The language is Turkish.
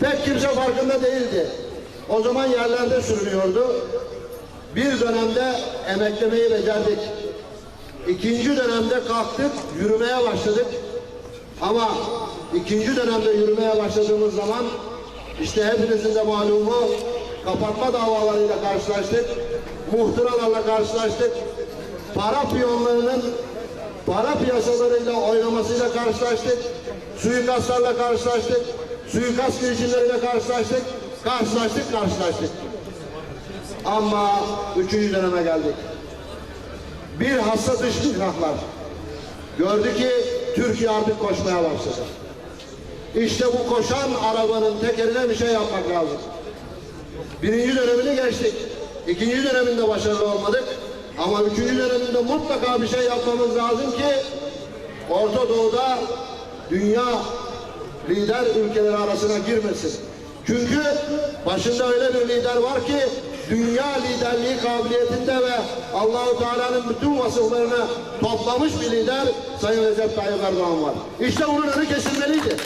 Pek kimse farkında değildi. O zaman yerlerde sürünüyordu. Bir dönemde emeklemeyi becerdik. İkinci dönemde kalktık, yürümeye başladık. Ama ikinci dönemde yürümeye başladığımız zaman işte hepinizin de malumu kapatma davalarıyla karşılaştık. Muhtıralarla karşılaştık. Para piyonlarının para piyasalarıyla oynamasıyla karşılaştık. Suikastlarla karşılaştık. Suikast girişimleriyle karşılaştık. Karşılaştık, karşılaştık. Ama üçüncü döneme geldik. Bir hassa dış mihraklar. Gördü ki Türkiye artık koşmaya başladı. İşte bu koşan arabanın tekerine bir şey yapmak lazım. Birinci dönemini geçtik. İkinci döneminde başarılı olmadık. Ama üçüncü döneminde mutlaka bir şey yapmamız lazım ki Orta Doğu'da dünya lider ülkeleri arasına girmesin. Çünkü başında öyle bir lider var ki dünya liderliği kabiliyetinde ve Allahu Teala'nın bütün vasıflarını toplamış bir lider Sayın Recep Tayyip Erdoğan var. İşte bunun önü kesilmeliydi.